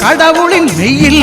கடவுளின் மெய்யில்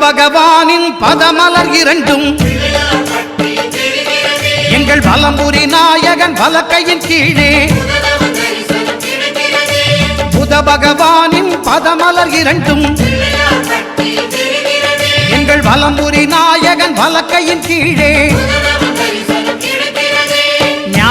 பகவானின் பதமலர் இரண்டும். எங்கள் பலம்புரி நாயகன் பலக்கையின் கீழே. புத பகவானின் பதமலர் இரண்டும். எங்கள் பலம்புரி நாயகன் பலக்கையின் கீழே.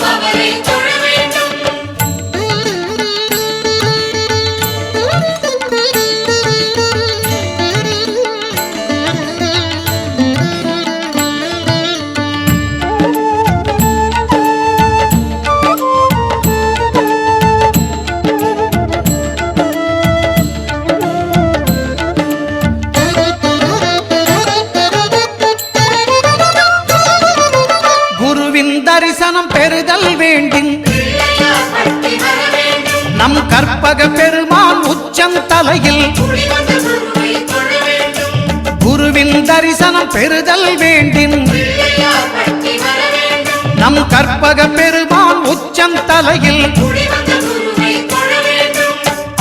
лавринка. தனம் பெறுதல் வேண்டின் நம் கற்பக பெருமான் உச்சந்தலையில் குருவின் தரிசனம் பெறுதல் வேண்டும். நம் கற்பக பெருமான் உச்சந்தலையில்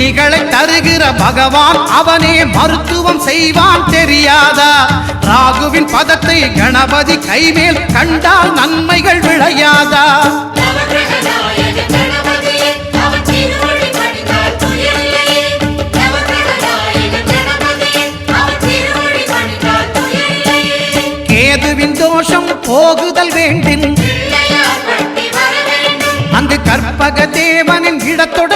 பிணிகளை தருகிற பகவான் அவனே மருத்துவம் செய்வான் தெரியாதா? ராகுவின் பதத்தை கணபதி கைமேல் கண்டால் நன்மைகள் விளையாதா? கேதுவின் தோஷம் போகுதல் திருவடி